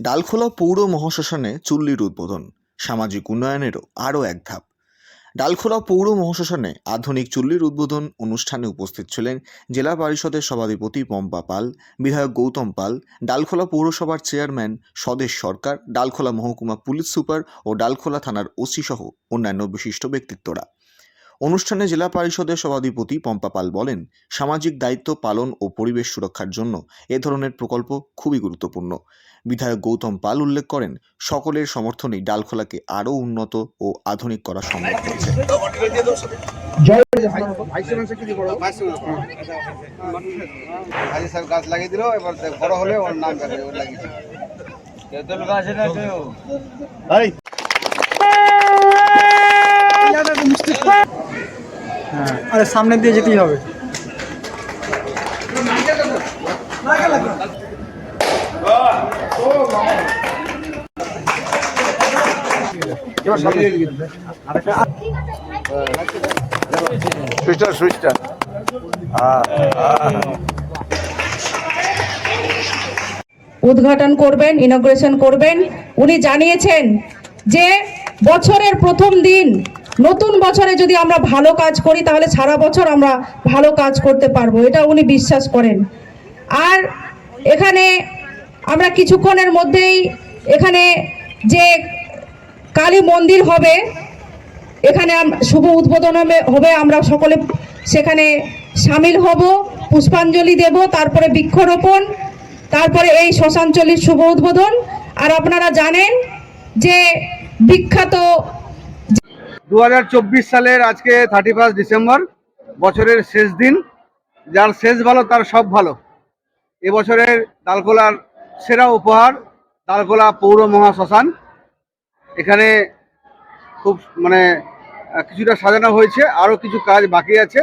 ডালখোলা পৌর মহাশ্মশানে চুল্লির উদ্বোধন। সামাজিক উন্নয়নেরও আরও এক ধাপ। ডালখোলা পৌর মহাশ্মশানে আধুনিক চুল্লির উদ্বোধন অনুষ্ঠানে উপস্থিত ছিলেন জেলা পরিষদের সভাধিপতি পম্পা পাল, বিধায়ক গৌতম পাল, ডালখোলা পৌরসভার চেয়ারম্যান স্বদেশ সরকার, ডালখোলা মহকুমা পুলিশ সুপার ও ডালখোলা থানার ওসি সহ অন্যান্য বিশিষ্ট ব্যক্তিত্বরা। অনুষ্ঠানে জেলা পরিষদের সভাধিপতি পম্পা পাল বলেন, সামাজিক দায়িত্ব পালন ও পরিবেশ সুরক্ষার জন্য এ ধরনের প্রকল্প খুবই গুরুত্বপূর্ণ। বিধায়ক গৌতম পাল উল্লেখ করেন, সকলের সমর্থনেই ডালখোলাকে আরও উন্নত ও আধুনিক করা সম্ভব। হয়েছে আরে সামনে দিয়ে যেতেই হবে। সুইচটা সুইচটা। উদ্ঘাটন করবেন ইনগ্রেশন করবেন। উনি জানিয়েছেন যে বছরের প্রথম দিন, নতুন বছরে যদি আমরা ভালো কাজ করি, তাহলে সারা বছর আমরা ভালো কাজ করতে পারব। এটা উনি বিশ্বাস করেন। আর এখানে আমরা কিছুক্ষণের মধ্যেই এখানে যে কালী মন্দির হবে। এখানে শুভ উদ্বোধন হবে- আমরা সকলে সেখানে সামিল হব, পুষ্পাঞ্জলি দেব, তারপরে বৃক্ষরোপণ, তারপরে এই শ্মশানচলির শুভ উদ্বোধন। আর আপনারা জানেন যে বিখ্যাত দু হাজার চব্বিশ সালের আজকে থার্টি ফার্স্ট ডিসেম্বর বছরের শেষ দিন। যার শেষ ভালো, তার সব ভালো। এবছরের দালকোলার সেরা উপহার দালকোলা পৌর মহাশ্মশান। এখানে খুব মানে কিছুটা সাজানো হয়েছে আরও কিছু কাজ বাকি আছে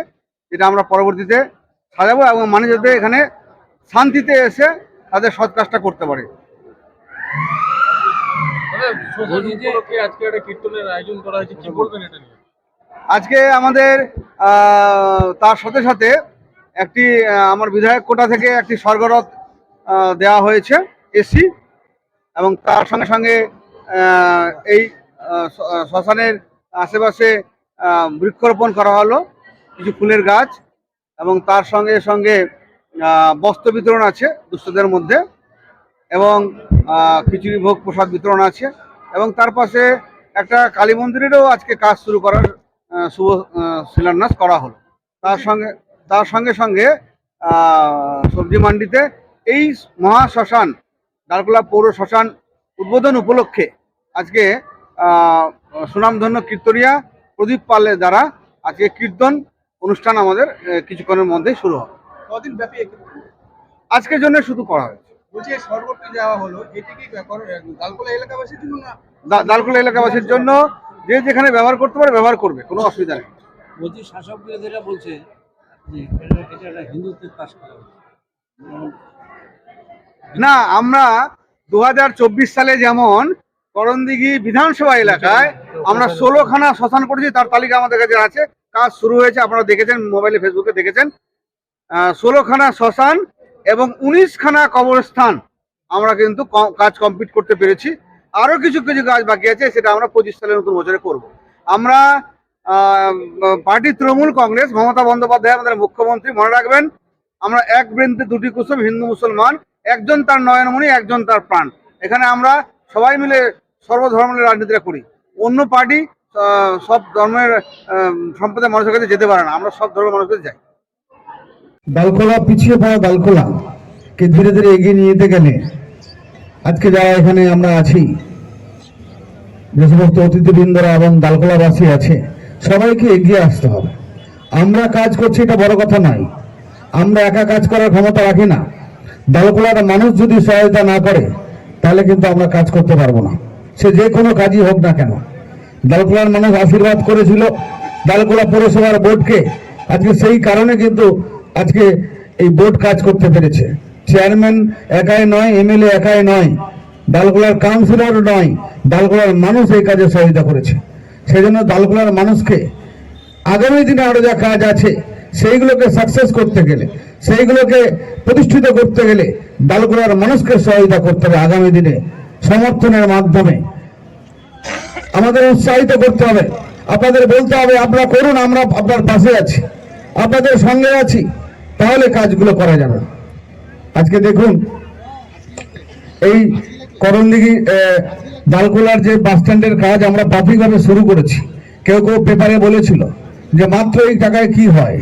যেটা আমরা পরবর্তীতে সাজাবো এবং মানুষ যাতে এখানে শান্তিতে এসে তাদের সৎ কাজটা করতে পারে। আজকে আমাদের তার সাথে সাথে একটি আমার বিধায়ক কোটা থেকে একটি স্বর্গরথ দেওয়া হয়েছে এসি এবং তার সঙ্গে সঙ্গে এই শ্মশানের আশেপাশে বৃক্ষরোপণ করা হলো, কিছু ফুলের গাছ এবং তার সঙ্গে সঙ্গে বস্ত্র বিতরণ আছে দুস্থদের মধ্যে এবং খিচুড়ি, ভোগ প্রসাদ বিতরণ আছে এবং তার পাশে একটা কালী মন্দিরেরও আজকে কাজ শুরু করার শুভ শিলান্যাস করা হলো। তার সঙ্গে তার সঙ্গে সঙ্গে সবজি মান্ডিতে এই মহা শ্মশান, ডালকোলা পৌর শ্মশান উদ্বোধন উপলক্ষে আজকে আহ, সুনামধন্য কীর্তনিয়া প্রদীপ পালের দ্বারা আজকে কীর্তন অনুষ্ঠান আমাদের কিছুক্ষণের মধ্যেই শুরু হবে। কদিন ব্যাপী আজকের জন্য শুধু করা হয়েছে। বলছি যাওয়া হলো এটি কি গালকোলা এলাকাবাসীর জন্য না? এলাকাবাসীর জন্য যে যেখানে ব্যবহার করতে পারে ব্যবহার করবে কোনো অসুবিধা নেই। বলছি শাসক বিরোধীরা বলছে যে এটা এটা একটা হিন্দুত্বের কাজ করা না আমরা দু হাজার চব্বিশ সালে যেমন করণদিঘি বিধানসভা এলাকায় আমরা ষোলোখানা শ্মশান করেছি তার তালিকা আমাদের কাছে আছে। কাজ শুরু হয়েছে, আপনারা দেখেছেন, মোবাইলে, ফেসবুকে দেখেছেন। ষোলোখানা শ্মশান এবং উনিশখানা কবরস্থান আমরা কিন্তু কাজ কমপ্লিট করতে পেরেছি। আরও কিছু কিছু কাজ বাকি আছে, সেটা আমরা পঁচিশ সালের নতুন বছরে করব। আমরা পার্টি তৃণমূল কংগ্রেস, মমতা বন্দ্যোপাধ্যায় আমাদের মুখ্যমন্ত্রী, মনে রাখবেন, আমরা এক বৃন্তে দুটি কুসুম, হিন্দু মুসলমান, একজন তার নয়নমণি, একজন তার প্রাণ। এখানে আমরা সবাই মিলে সর্বধর্মের রাজনীতিটা করি। অন্য পার্টি সব ধর্মের সম্প্রদায়ের মানুষের কাছে যেতে পারে না। আমরা সব ধর্মের মানুষের কাছে যাই। ডালকোলা পিছিয়ে পড়া ডালকোলা কে ধীরে ধীরে এগিয়ে নিয়ে যেতে গেলে আজকে যারা এখানে আমরা আছি যে সমস্ত অতিথিবৃন্দরা এবং ডালকোলাবাসী আছে, সবাইকে এগিয়ে আসতে হবে। আমরা কাজ করছি এটা বড় কথা নয়। আমরা একা কাজ করার ক্ষমতা রাখি না। ডালকোলার মানুষ যদি সহায়তা না করে, তাহলে কিন্তু আমরা কাজ করতে পারব না। সে যে কোনো কাজই হোক না কেন। ডালকোলার মানুষ আশীর্বাদ করেছিল ডালকোলা পৌরসভার বোর্ডকে। আজকে সেই কারণে কিন্তু আজকে এই বোর্ড কাজ করতে পেরেছে। চেয়ারম্যান একাই নয়, এমএলএ একাই নয়, ডালকোলার কাউন্সিলর নয়, ডালকোলার মানুষ এই কাজে সহায়তা করেছে। সেই জন্য ডালকোলার মানুষকে আগামী দিনে আরও যা কাজ আছে, সেইগুলোকে সাকসেস করতে গেলে, সেইগুলোকে প্রতিষ্ঠিত করতে গেলে ডালগোলার মানুষকে সহায়তা করতে হবে আগামী দিনে। সমর্থনের মাধ্যমে। আমাদের উৎসাহিত করতে হবে। আপনাদের বলতে হবে, আপনারা করুন, আমরা আপনার পাশে আছি। আপনাদের সঙ্গে আছি। তাহলে কাজগুলো করা যাবে। আজকে দেখুন, এই করণদিঘি দালকোলার যে বাস স্ট্যান্ডের কাজ আমরা প্রাথমিকভাবে শুরু করেছি। কেউ কেউ পেপারে বলেছিল যে মাত্র এই টাকায় কি হয়?